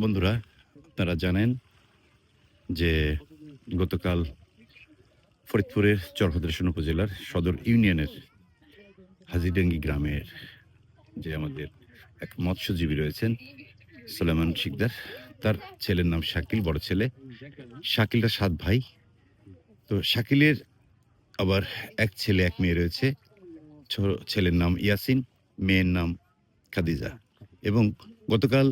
বন্ধুরা, তারা জানেন যে গতকাল ফরিদপুরের চরভদ্রেশন উপজেলার সদর ইউনিয়নের হাজিডাঙ্গি গ্রামের যে আমাদের এক মৎস্যজীবী রয়েছেন সোলেমান শিকদার, তার ছেলের নাম শাকিল, বড় ছেলে। শাকিলটা সাত ভাই। তো শাকিলের আবার এক ছেলে, এক মেয়ে রয়েছে। ছেলের নাম ইয়াসিন, মেয়ের নাম খাদিজা। এবং গতকাল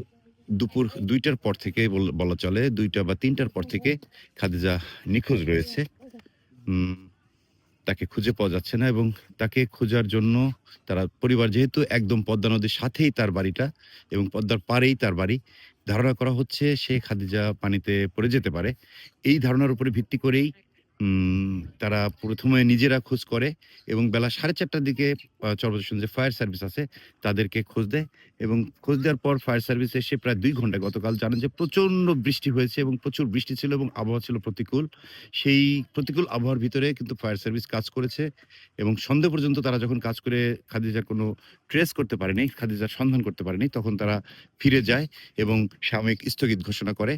দুপুর দুইটার পর থেকে বল- চলে, দুইটা বা তিনটার পর থেকে খাদিজা নিখোঁজ রয়েছে। তাকে খুঁজে পাওয়া যাচ্ছে না এবং তাকে খোঁজার জন্য তারা, পরিবার যেহেতু একদম পদ্মা নদীর সাথেই তার বাড়িটা এবং পদ্মার পাড়েই তার বাড়ি, ধারণা করা হচ্ছে সে খাদিজা পানিতে পড়ে যেতে পারে। এই ধারণার উপরে ভিত্তি করেই তারা প্রথমে নিজেরা খোঁজ করে এবং বেলা সাড়ে চারটার দিকে চরবদর্শন যে ফায়ার সার্ভিস আছে, তাদেরকে খোঁজ দেয় এবং খোঁজ দেওয়ার পর ফায়ার সার্ভিস এসে প্রায় দুই ঘণ্টা গতকাল জানেন যে প্রচণ্ড বৃষ্টি হয়েছে এবং প্রচুর বৃষ্টি ছিল এবং আবহাওয়া ছিল প্রতিকূল। সেই প্রতিকূল আবহাওয়ার ভিতরে কিন্তু ফায়ার সার্ভিস কাজ করেছে এবং সন্ধ্যে পর্যন্ত তারা যখন কাজ করে খাদিজার কোনো ট্রেস করতে পারেনি, খাদিজার সন্ধান করতে পারেনি, তখন তারা ফিরে যায় এবং সাময়িক স্থগিত ঘোষণা করে।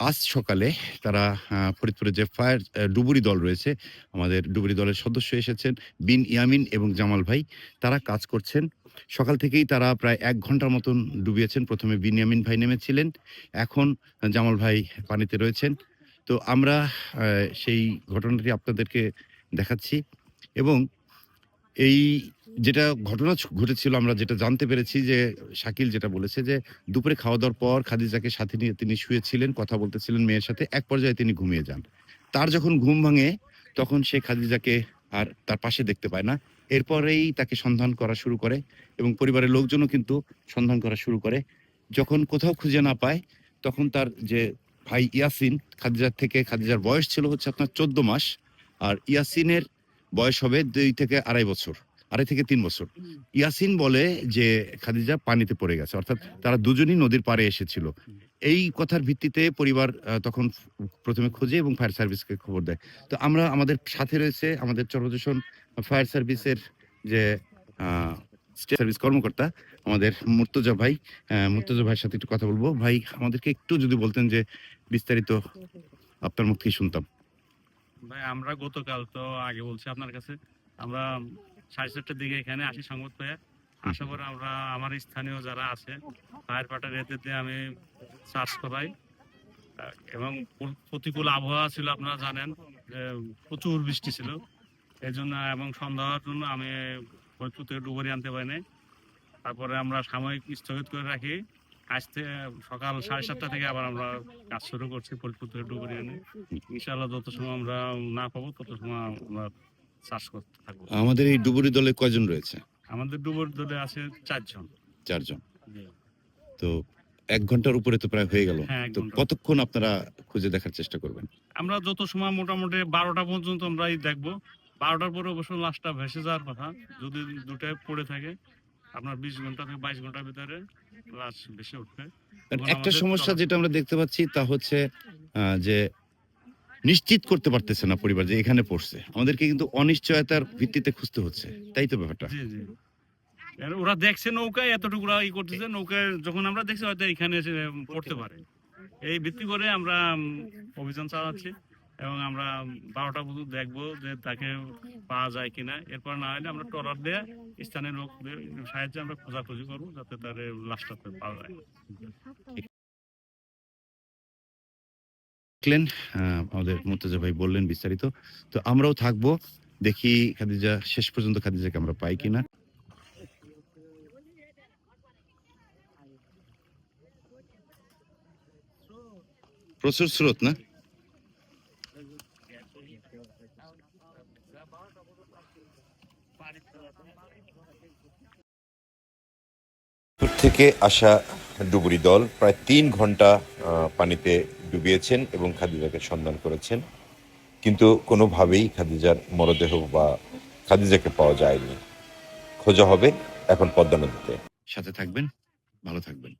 আজ সকালে তারা আহ, ফরিদপুরের যে ফায়ার ডুবুরি দল রয়েছে আমাদের ডুবুরি দলের সদস্য এসেছেন বিন ইয়ামিন এবং জামাল ভাই। তারা কাজ করছেন। সকাল থেকেই তারা প্রায় এক ঘণ্টার মতন ডুবিয়েছেন। প্রথমে বিনিয়ামিন ভাই নেমেছিলেন। এখন জামাল ভাই পানিতে রয়েছেন। তো আমরা সেই ঘটনাটি আপনাদেরকে দেখাচ্ছি এবং এই যেটা ঘটনা ঘটেছিল, আমরা যেটা জানতে পেরেছি যে শাকিল যেটা বলেছে যে দুপুরে খাওয়া দাওয়ার পর খাদিজাকে সাথে নিয়ে তিনি শুয়েছিলেন, কথা বলতেছিলেন মেয়ের সাথে, এক পর্যায়ে তিনি ঘুমিয়ে যান। তার যখন ঘুম ভাঙে, তখন সে খাদিজাকে আর তার পাশে দেখতে পায় না। এরপরেই তাকে সন্ধান করা শুরু করে এবং পরিবারের লোকজনও কিন্তু সন্ধান করা শুরু করে। যখন কোথাও খুঁজে না পায়, তখন তার যে ভাই ইয়াসিন, খাদিজার থেকে খাদিজার বয়স ছিল হচ্ছে আপনার চোদ্দ মাস, আর ইয়াসিনের বয়স হবে দুই থেকে আড়াই বছর আড়াই থেকে তিন বছর। ইয়াসিন বলে যে খাদিজা পানিতে পড়ে গেছে অর্থাৎ তারা দুজনই নদীর পাড়ে এসেছিল। এই কথার ভিত্তিতে পরিবার তখন প্রথমে খোঁজে এবং ফায়ার সার্ভিসকে খবর দেয়। তো আমরা আমাদের সাথে রয়েছে আমাদের চরদূষণ ফায়ার সার্ভিসের যে স্টেট সার্ভিস কর্মকর্তা আমাদের মুর্তজা ভাই। মুর্তজা ভাইয়ের সাথে একটু কথা বলব। ভাই আমাদেরকে একটু যদি বলতেন যে বিস্তারিত আপনার মুখ থেকে শুনতাম। ভাই, আমরা গতকাল তো আগে বলছি আপনার কাছে, আমরা সাড়ে চারটার দিকে এখানে আসি সংবাদ পেয়ে। আসার পরে আমরা আমার স্থানীয় যারা আছে, ফায়ার পাটার এতে আমি চার্জ করাই। এবং প্রতিকূল আবহাওয়া ছিল, আপনারা জানেন, যে প্রচুর বৃষ্টি ছিল। এই জন্য এবং সন্ধ্যা হওয়ার জন্য আমি ফরিদপুর থেকে ডুবুরি আনতে পারিনি। তারপরে আমরা সাময়িক স্থগিত করে রাখি। আজ থেকে সকাল সাড়ে সাতটা থেকে আবার আমরা কাজ শুরু করছি ফরিদপুর থেকে ডুবুরি আনে ইনশাআল্লাহ যত সময় আমরা না পাবো তত সময় আমরা চাষ করতে থাকব। আমাদের এই ডুবুরি দলে কয়জন রয়েছে? আমাদের ডুবুরি দলে আছে চারজন। চারজন। তো এক ঘণ্টার উপরে তো প্রায় হয়ে গেল। হ্যাঁ, তো কতক্ষণ আপনারা খুঁজে দেখার চেষ্টা করবেন? আমরা যত সময় মোটামুটি বারোটা পর্যন্ত আমরা এই দেখব। বারোটার পরে অবশ্য লাস্টটা ভেসে যাওয়ার কথা। যদি দুটায় পড়ে থাকে আপনার বিশ ঘণ্টা থেকে বাইশ ঘণ্টার ভিতরে লাশ ভেসে উঠবে। একটা সমস্যা যেটা আমরা দেখতে পাচ্ছি তা হচ্ছে যে নিশ্চিত করতে পারতেছে না পরিবার যে এখানে পড়ছে। আমাদেরকে কিন্তু অনিশ্চয়তার ভিত্তিতে খুঁজতে হচ্ছে। তাই তো ব্যাপারটা? জি জি। ওরা দেখছে নৌকায় এতটুকু ই করতেছে নৌকায় যখন আমরা দেখছি হয়তো এখানে পড়তে পারে। এই ভিত্তি করে আমরা অভিযান চালাচ্ছি। এবং আমরা বারোটা পর্যন্ত দেখব যে তাকে পাওয়া যায় কিনা। এরপর না হলে আমরা ট্রলার দিয়ে স্থানীয় লোকদের সাহায্যে আমরা খোঁজাখুঁজি করব যাতে তার লাশটা পাওয়া যায়। দেখলেন আমাদের মুর্তজা ভাই বললেন বিস্তারিত। তো আমরাও থাকব, দেখি খাদিজা শেষ পর্যন্ত খাদিজাকে আমরা পাই কিনা। প্রচুর স্রোত না? থেকে আসা ডুবুরি দল প্রায় তিন ঘণ্টা পানিতে ডুবিয়েছেন এবং খাদিজাকে সন্ধান করেছেন। কিন্তু কোনোভাবেই খাদিজার মরদেহ বা খাদিজাকে পাওয়া যায়নি। খোঁজা হবে এখন পদ্মা নদীতে। সাথে থাকবেন, ভালো থাকবেন।